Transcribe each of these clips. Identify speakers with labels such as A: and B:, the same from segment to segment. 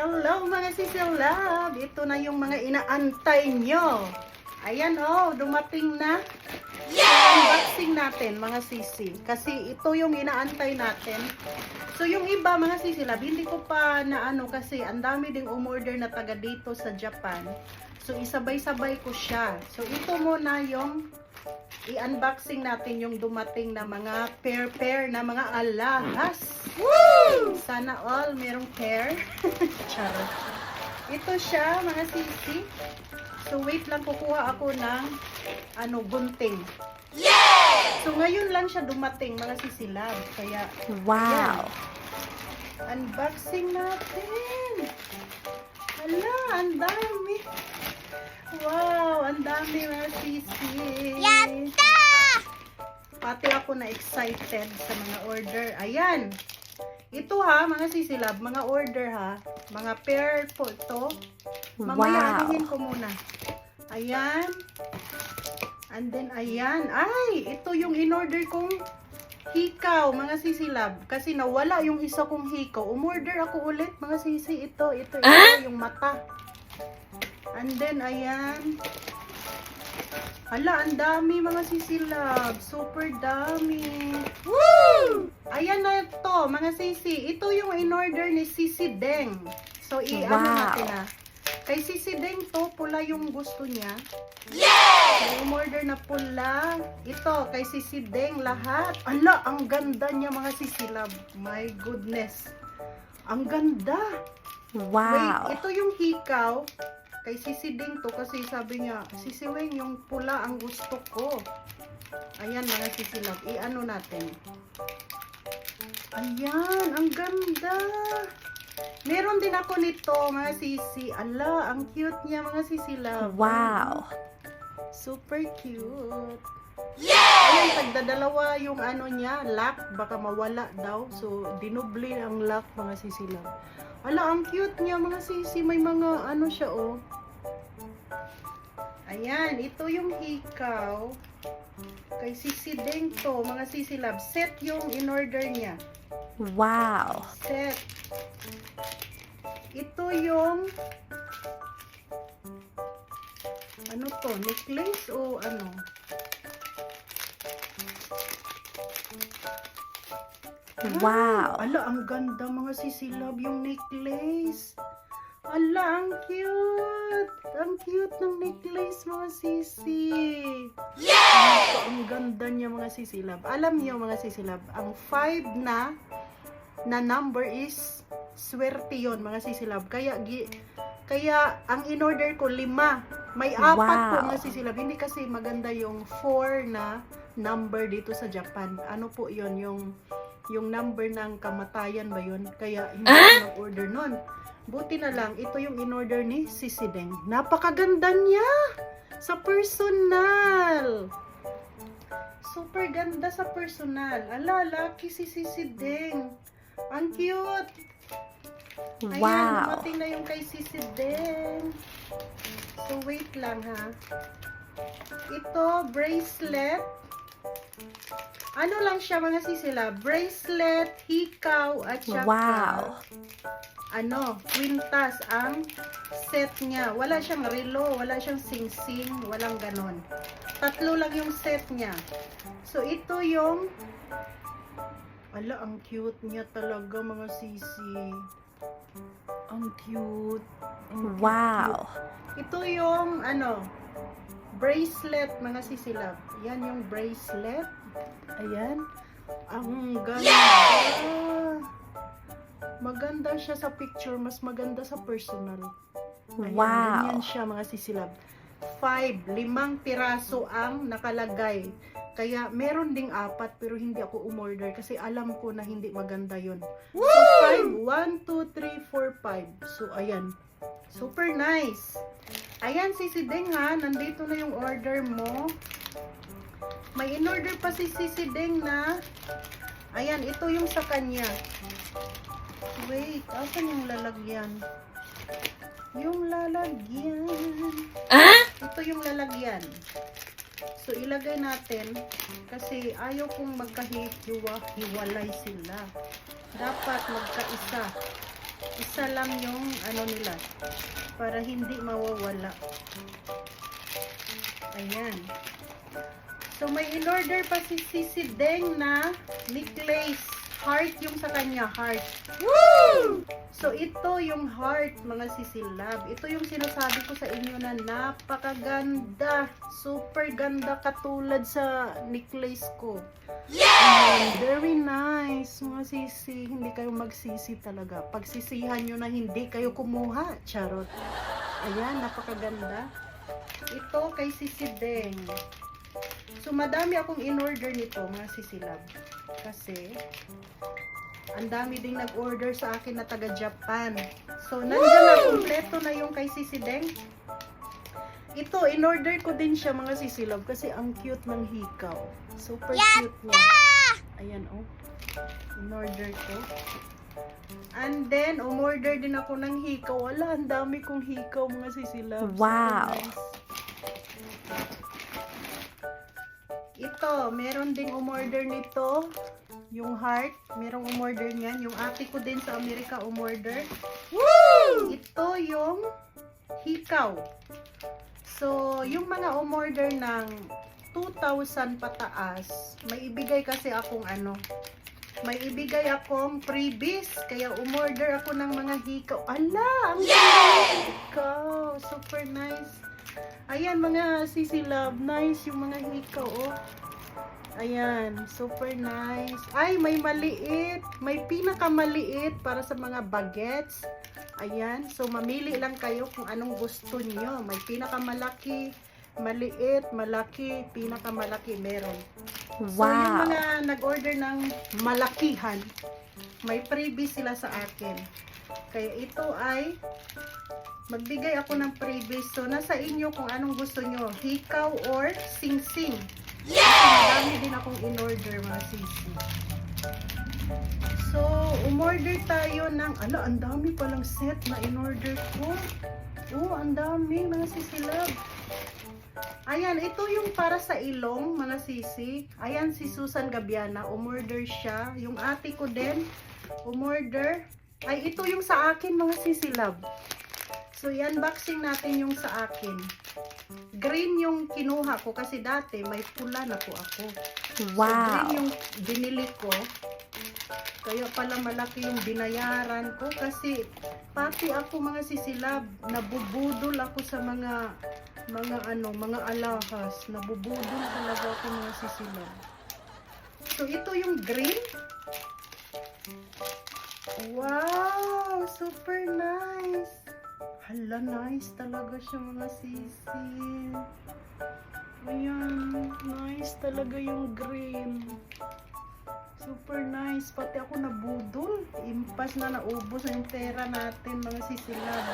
A: Hello mga sisilab! Ito na yung mga inaantay nyo. Ayan oh, dumating na. Unboxing natin mga sisi. Kasi ito yung inaantay natin. So yung iba mga sisilab, hindi ko pa na ano kasi ang dami ding umorder na taga dito sa Japan. So isabay-sabay ko siya. So ito muna yung i-unboxing natin yung dumating na mga pair-pair na mga alahas. Woo! Sana all merong pair. Charot. Ito siya, mga sisi. So, wait lang, kukuha ako ng ano, gunting. So, ngayon lang siya dumating, mga sisilab. Kaya,
B: Wow.
A: unboxing natin. Hala, ang dami. Wow, ang dami, mga sisi.
B: Yatta!
A: Pati ako na excited sa mga order. Ayan. Ito ha, mga sisilab, mga order ha. Mga pair po ito. Mamaya
B: Wow.
A: anuhin ko muna. Ayan. And then, ayan. Ay, ito yung in-order kong hikaw, mga sisilab. Kasi nawala yung isa kong hikaw. Umorder ako ulit, mga sisi. Ito, ito, ito,
B: Ah?
A: yung mata. And then, ayan. Hala, ang dami mga sisilab. Super dami. Woo! Ayan na to, mga sisi. Ito yung in-order ni Sisi Deng. So, i-ano
B: Wow.
A: natin ah. Kay Sisi Deng to, pula yung gusto niya. Yay! umorder na pula. Ito, kay Sisi Deng lahat. Ala, ang ganda niya mga sisilab. My goodness. Ang ganda.
B: Wow.
A: Wait, ito yung hikaw. Kay Sisi Ding to kasi sabi niya, Sisi Weng, yung pula ang gusto ko. Ayan mga sisilab, i-ano natin. Ayan, ang ganda. Meron din ako nito mga sisi. Ala, ang cute niya mga sisilab.
B: Wow.
A: Super cute. Ayan, tagdadalawa yung ano niya, lock, baka mawala daw. So, dinubli ang lock mga sisilab. Ala, ang cute niya mga sisi. May mga ano siya, oh. Ayan, ito yung hikaw. Kay Sisi Deng to, mga sisilab. Set yung in-order niya.
B: Wow.
A: Set. Ito yung ano to, necklace o ano?
B: Wow.
A: Ala, ang ganda mga sisilab yung necklace. Ala, ang cute. Ang cute ng necklace mga sisi. Yeah! Ang ganda niya mga sisilab. Alam niyo mga sisilab, ang 5 na na number is swerte yon mga sisilab. Kaya gi, kaya ang in-order ko lima. May apat po
B: Wow.
A: mga sisilab. Hindi kasi maganda yung 4 na number dito sa Japan. Ano po yon yung yung number ng kamatayan ba yun? Kaya hindi ko nag-order nun. Buti na lang, ito yung in-order ni Sisi Deng. Napakaganda niya! Sa personal! Super ganda sa personal. Ala, lucky si Sisi Deng. Ang cute! Ayan,
B: Wow.
A: dumating na yung kay Sisi Deng. So, wait lang ha. Ito, bracelet. Ano lang siya mga sisila? Bracelet, hikaw, at saka
B: Wow.
A: ano, kwintas ang set niya. Wala siyang relo, wala siyang sing-sing, walang ganon. Tatlo lang yung set niya. So, ito yung ala, ang cute niya talaga mga sisi. Ang cute. Ang cute,
B: Wow.
A: ito yung ano, bracelet mga sisilab. Yan yung bracelet. Ayan. Ang ganda. Maganda siya sa picture, mas maganda sa personal. Ayan,
B: Wow.
A: Ganyan siya mga sisilab. Five, limang piraso ang nakalagay. Kaya meron ding apat pero hindi ako umorder kasi alam ko na hindi maganda yon. So five, one, two, three, four, five. So ayan. Super nice. Ayan si Deng ha, nandito na yung order mo. May in-order pa si Sisi Deng na Ayan, ito yung sa kanya. Wait, asan yung lalagyan? Yung lalagyan.
B: Ah?
A: Ito yung lalagyan. So, ilagay natin kasi ayaw kong magkahiwa-hiwalay sila. Dapat magkaisa. Isa lang yung ano nila para hindi mawawala. Ayan. So may in-order pa si Sisi Deng na necklace. Heart yung sa kanya, heart. So ito yung heart mga sisilab. Ito yung sinasabi ko sa inyo na napakaganda. Super ganda katulad sa necklace ko. Ayan, very nice mga sisi. Hindi kayo magsisi talaga. Pagsisihan nyo na hindi kayo kumuha. Charot. Ayan, napakaganda. Ito kay Sisi Deng. So madami akong in-order nito mga sisilab. Kasi ang dami ding nag-order sa akin na taga Japan. So, nandiyan na, kompleto na yung kay Sisi Deng. Ito, in-order ko din siya mga sisilab kasi ang cute ng hikaw. Super cute niya. Ayan, oh. In-order ko. And then, umorder din ako ng hikaw. Wala, ang dami kong hikaw mga sisilab.
B: Wow.
A: nice. Ito, meron ding umorder nito. Yung heart, merong umorder niyan. Yung ate ko din sa Amerika umorder. Ito yung hikaw. So, yung mga umorder ng 2,000 pataas, may ibigay kasi akong ano, may ibigay akong freebies. Kaya umorder ako ng mga hikaw. Ala! Ang ng hikaw! Super nice. Ayan, mga sisi love. Nice yung mga hikaw, oh. Ayan, super nice. Ay, may maliit. May pinakamaliit para sa mga bagets. Ayan, so mamili lang kayo kung anong gusto niyo. May pinakamalaki, maliit, malaki, pinakamalaki meron. So, yung
B: Wow.
A: mga nag-order ng malakihan, may freebie sila sa akin. Kaya ito ay magbigay ako ng freebie. So, nasa inyo kung anong gusto nyo. Hikaw or sing-sing. Yes! Madami din akong in-order mga sisi. So, umorder tayo ng, ala, ang dami palang set na in-order ko. Oh, ang dami mga sisilab. Ayan, ito yung para sa ilong, mga sisi. Ayan, si Susan Gabiana, umorder siya. Yung ate ko din, umorder. Ay, ito yung sa akin, mga sisilab. So, i-unboxing natin yung sa akin. Green yung kinuha ko kasi dati may pula na po ako. So, green
B: Wow.
A: yung binili ko. Kaya pala malaki yung binayaran ko kasi pati ako mga sisilab, nabubudol ako sa mga mga ano, mga alahas. Nabubudol talaga ako mga sisilab. So ito yung green. Wow! Super nice! Hala, nice talaga siya mga sisi. Ayan, nice talaga yung green. Super nice. Pati ako nabudol. Impas na naubos yung pera natin mga sisilab.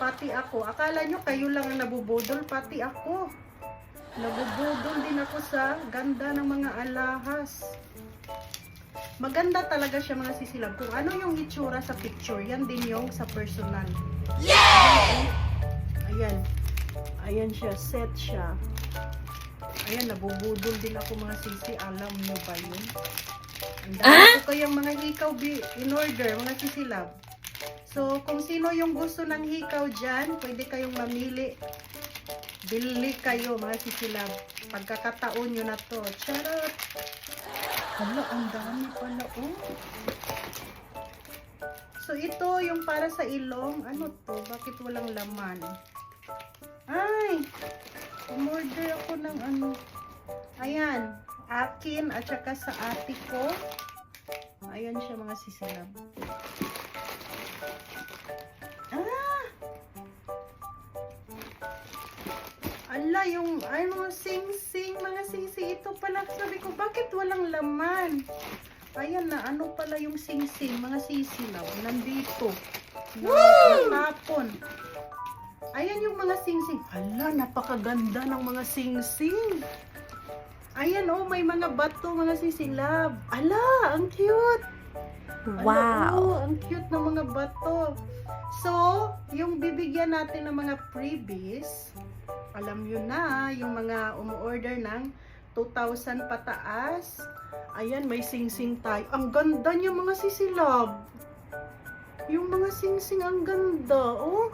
A: Pati ako. Akala nyo kayo lang ang nabubudol. Pati ako. Nabubudol din ako sa ganda ng mga alahas. Maganda talaga siya mga sisilab. Kung ano yung itsura sa picture, yan din yung sa personal. Ayan. Ayan siya. Set siya. Ayan, nabubudol din ako mga sisi. Alam nyo ba yun? Ang dami ko kayang mga hikaw bi- in order, mga sisilab. So, kung sino yung gusto ng hikaw dyan, pwede kayong mamili. Bili kayo, mga sisilab. Pagkakataon nyo na to. Charot! Hala, ang dami pala, oh. So, ito yung para sa ilong. Ano to? Bakit walang laman? Ay! Umorder ako ng ano. Ayan. Akin at saka sa ate ko. Ayan siya mga sisilab. Ala, yung, mga sing-sing, mga sisi. Ito pala, sabi ko, bakit walang laman? Ayan na, ano pala yung sing-sing, mga sisilaw. Nandito. Na, natapon. Ayan yung mga sing-sing. Hala, napakaganda ng mga sing-sing. Ayan, oh, may mga bato, mga sisilab. Ala, ang cute. Ala,
B: Wow.
A: oh, ang cute ng mga bato. So, yung bibigyan natin ng mga freebies, alam nyo na, yung mga umu-order ng 2,000 pataas. Ayan, may sing-sing tayo. Ang ganda niya mga sisilab. Yung mga singsing ang ganda, oh.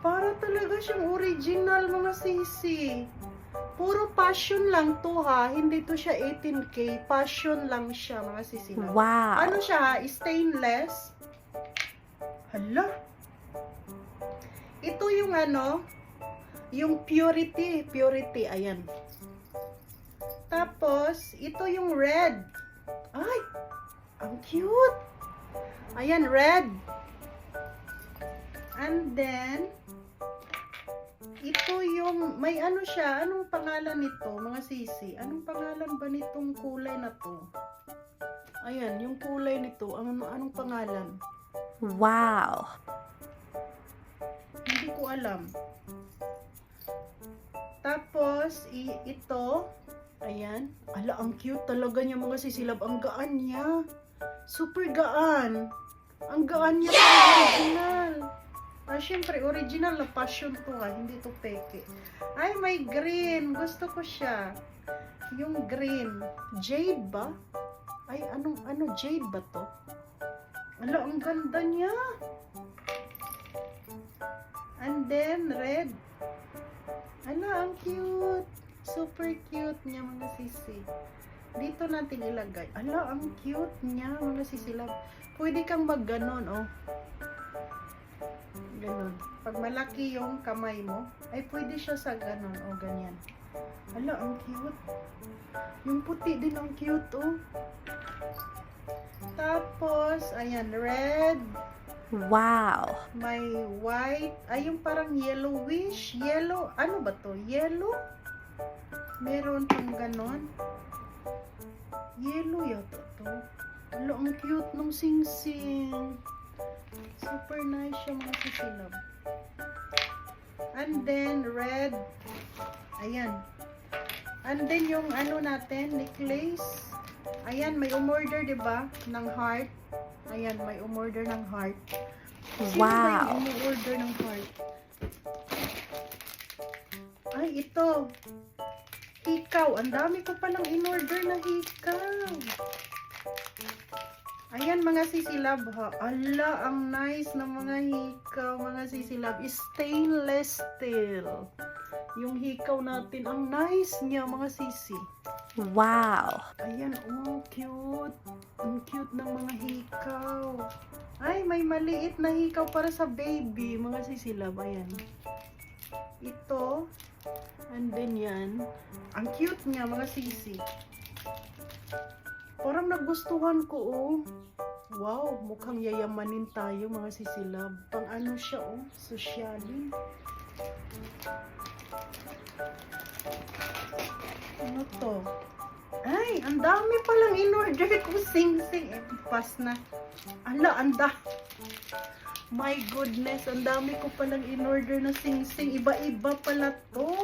A: Para talaga siyang original mga sisi. Puro passion lang to ha. Hindi to siya 18K. Passion lang siya mga sisi.
B: Wow.
A: Ano siya ha? Stainless. Hala. Ito yung ano, yung purity. Purity, ayan. Tapos, ito yung red. Ay, ang cute. Ayan, red. And then, ito yung, may ano siya, anong pangalan nito, mga sisi? Anong pangalan ba nitong kulay na to? Ayan, yung kulay nito, ano, anong pangalan?
B: Wow.
A: Hindi ko alam. Tapos, ito, ayan. Ala, ang cute talaga niya mga sisilab. Ang gaan niya. Super gaan. Ang gaan niya pa original. Ah, syempre, original na passion to ha. Hindi to peke. Ay, may green. Gusto ko siya. Yung green. Jade ba? Ay, anong, ano, jade ba to? Ala, ang ganda niya. And then, red. Ala, ang cute. Super cute niya, mga sisi. Dito natin ilagay. Ala, ang cute niya, mga sisi love. Pwede kang mag ganon, oh. Ganon. Pag malaki yung kamay mo, ay pwede siya sa ganon, oh, ganyan. Ala, ang cute. Yung puti din ang cute, oh. Tapos, ayan, red.
B: Wow.
A: May white, ay yung parang yellowish, yellow, ano ba to? Yellow? Meron pang ganon. Yellow yata to. Alo, ang cute nung sing-sing. Super nice siya mga sisilab. And then, red. Ayan. And then, yung ano natin, necklace. Ayan, may umorder, di ba? Ng heart. Ayan, may umorder ng heart. Sino ba
B: Wow.
A: umorder ng heart? Ay, ito. Hikaw. Ang dami ko palang in-order na hikaw. Ayan, mga sisilab ha. Ala, ang nice ng mga hikaw, mga sisilab. Stainless steel. Yung hikaw natin, ang nice niya, mga sisi.
B: Wow.
A: Ayan, oh, cute. Ang cute ng mga hikaw. Ay, may maliit na hikaw para sa baby. Mga sisilab, ayan. Ito. And then yan. Ang cute niya, mga sisi. Parang nagustuhan ko, oh. Wow, mukhang yayamanin tayo, mga sisilab. Pang ano siya, oh. Sosyalin. To? Ay, ang dami palang in-order ko sing-sing. Eh, pas na. Ala, ang. My goodness, ang dami ko palang in-order na sing-sing. Iba-iba pala to.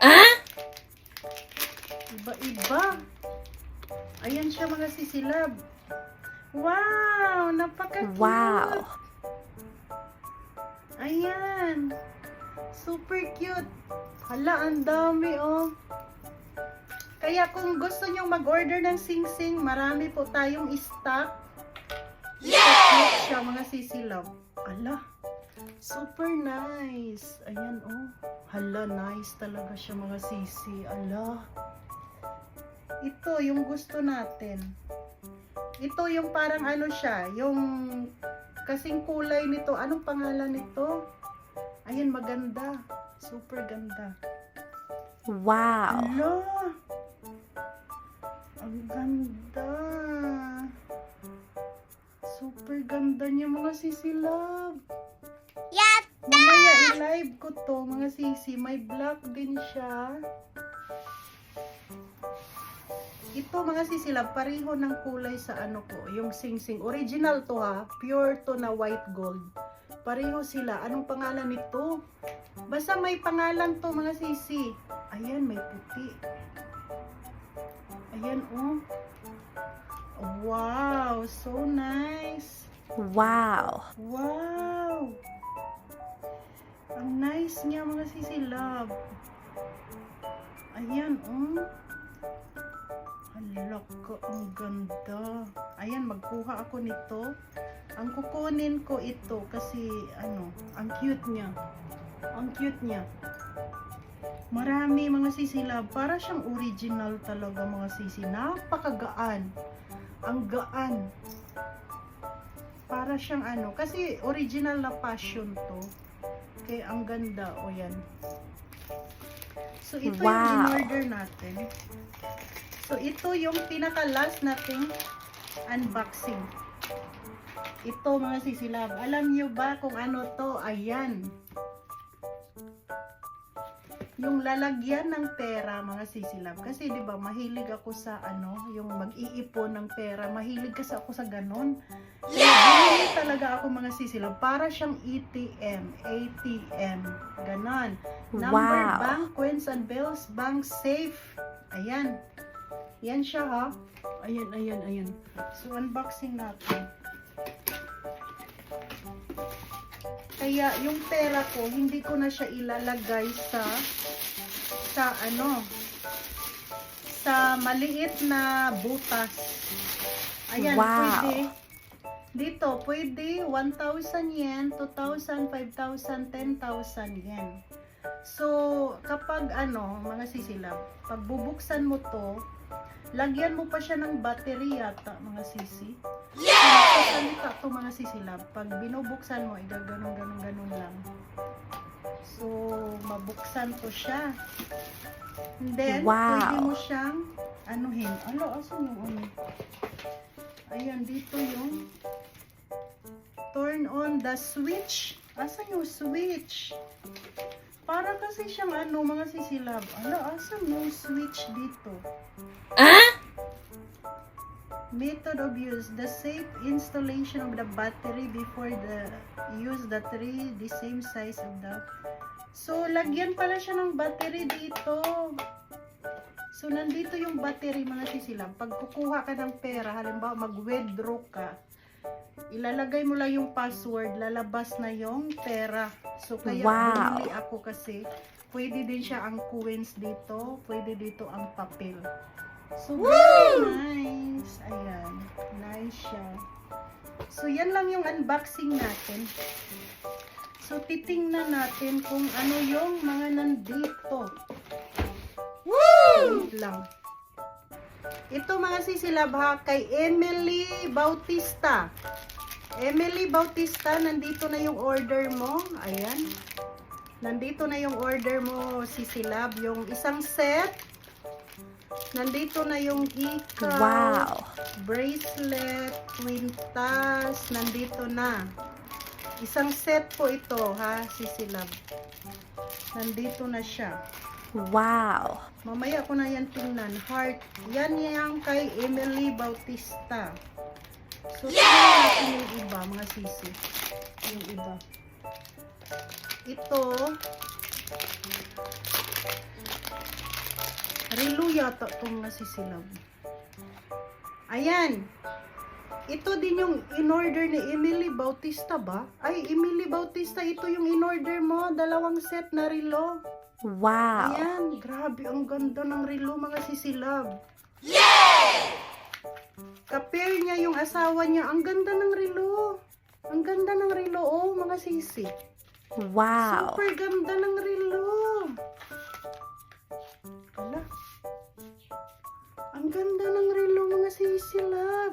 B: Ah?
A: Iba-iba. Ayan siya mga sisilab. Wow, napaka-cute.
B: Wow.
A: Ayan. Super cute. Hala, ang dami oh. Kaya kung gusto nyo mag-order ng sing-sing, marami po tayong stock. Yes! siya mga sisilab. Ala, super nice. Ayan oh. Hala, nice talaga siya mga sisi. Ala. Ito, yung gusto natin. Ito yung parang ano siya, yung kasing kulay nito. Anong pangalan nito? Ayan, maganda. Super ganda.
B: Wow.
A: Ala! Ang ganda. Super ganda niya mga sisilab. Mamaya i-live ko to mga sisi. May black din siya. Ito mga sisilab, pareho ng kulay sa ano ko. Yung sing-sing. Original to ha. Pure to na white gold. Pareho sila. Anong pangalan nito? Basta may pangalan to mga sisi. Ayan, may puti. Ayan, oh. Wow, so nice.
B: Wow.
A: Wow! Ang nice niya mga sisilab. Ayan, oh. Hala ko, ang ganda. Ayan, magkuha ako nito. Ang kukunin ko ito kasi ano, ang cute niya. Ang cute niya. Marami mga sisilab. Para siyang original talaga mga sisi. Napakagaan. Ang gaan. Para siyang ano. Kasi original na passion to. Kaya ang ganda. O yan. So ito yung
B: Wow.
A: in-order natin. So ito yung pinaka-last nating unboxing. Ito mga sisilab. Alam nyo ba kung ano to? Ayan. Yung lalagyan ng pera mga sisilab. Kasi 'di ba mahilig ako sa ano, yung mag-iipon ng pera. Mahilig kasi ako sa ganon. Kaya bumili talaga ako mga sisilab para siyang ATM, ATM. Ganon. Number
B: Wow.
A: bank, coins and bills, bank safe. Ayan. Yan siya ha. Ayan, ayan, ayan. So unboxing natin. Kaya yung pera ko, hindi ko na siya ilalagay sa sa ano sa maliit na butas. Ayan,
B: Wow.
A: pwede. Dito, pwede 1,000 yen, 2,000, 5,000, 10,000 yen. So, kapag ano, mga sisilab, pag bubuksan mo to, lagyan mo pa siya ng battery yata, mga sisi. Yes! Salita to mga sisilab. Pag binubuksan mo, igaganon, ganon, ganon lang. So, mabuksan to siya. And then,
B: Wow.
A: pwede mo siyang anuhin. Alo, asan yung ano? Ayan, dito yung turn on the switch. Asan yung switch? Para kasi siyang ano, mga sisilab. Alo, asan yung switch dito? Method of use. The safe installation of the battery before the use the three the same size of the So, lagyan pala siya ng battery dito. So, nandito yung battery mga sisilab. Pag kukuha ka ng pera, halimbawa mag-withdraw ka, ilalagay mo lang yung password, lalabas na yung pera. So, kaya
B: Wow.
A: bumili ako kasi pwede din siya ang coins dito, pwede dito ang papel. So, very nice. Ayan. Nice siya. So, yan lang yung unboxing natin. So, titingnan natin kung ano yung mga nandito. Wait lang. Ito mga sisilab ha, kay Emily Bautista. Emily Bautista, nandito na yung order mo. Ayan. Nandito na yung order mo, sisilab. Yung isang set. Nandito na yung hikaw
B: Wow.
A: bracelet, kwintas, nandito na. Isang set po ito, ha, sisilab. Nandito na siya.
B: Wow.
A: Mamaya ko na yan tingnan. Heart. Yan yung kay Emily Bautista. So, natin yung iba, mga sisi. Yung iba. Ito, Relo yata itong nasisilab. Ayan. Ito din yung in-order ni Emily Bautista ba? Ay, Emily Bautista, ito yung in-order mo. Dalawang set na relo.
B: Wow.
A: Ayan, grabe, ang ganda ng relo mga sisilab. Yay! Kapare niya yung asawa niya, ang ganda ng relo. Ang ganda ng relo, oh, mga sisi.
B: Wow.
A: Super ganda ng relo. Ang ganda ng relo mga sisilab.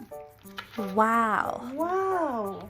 B: Wow.
A: Wow!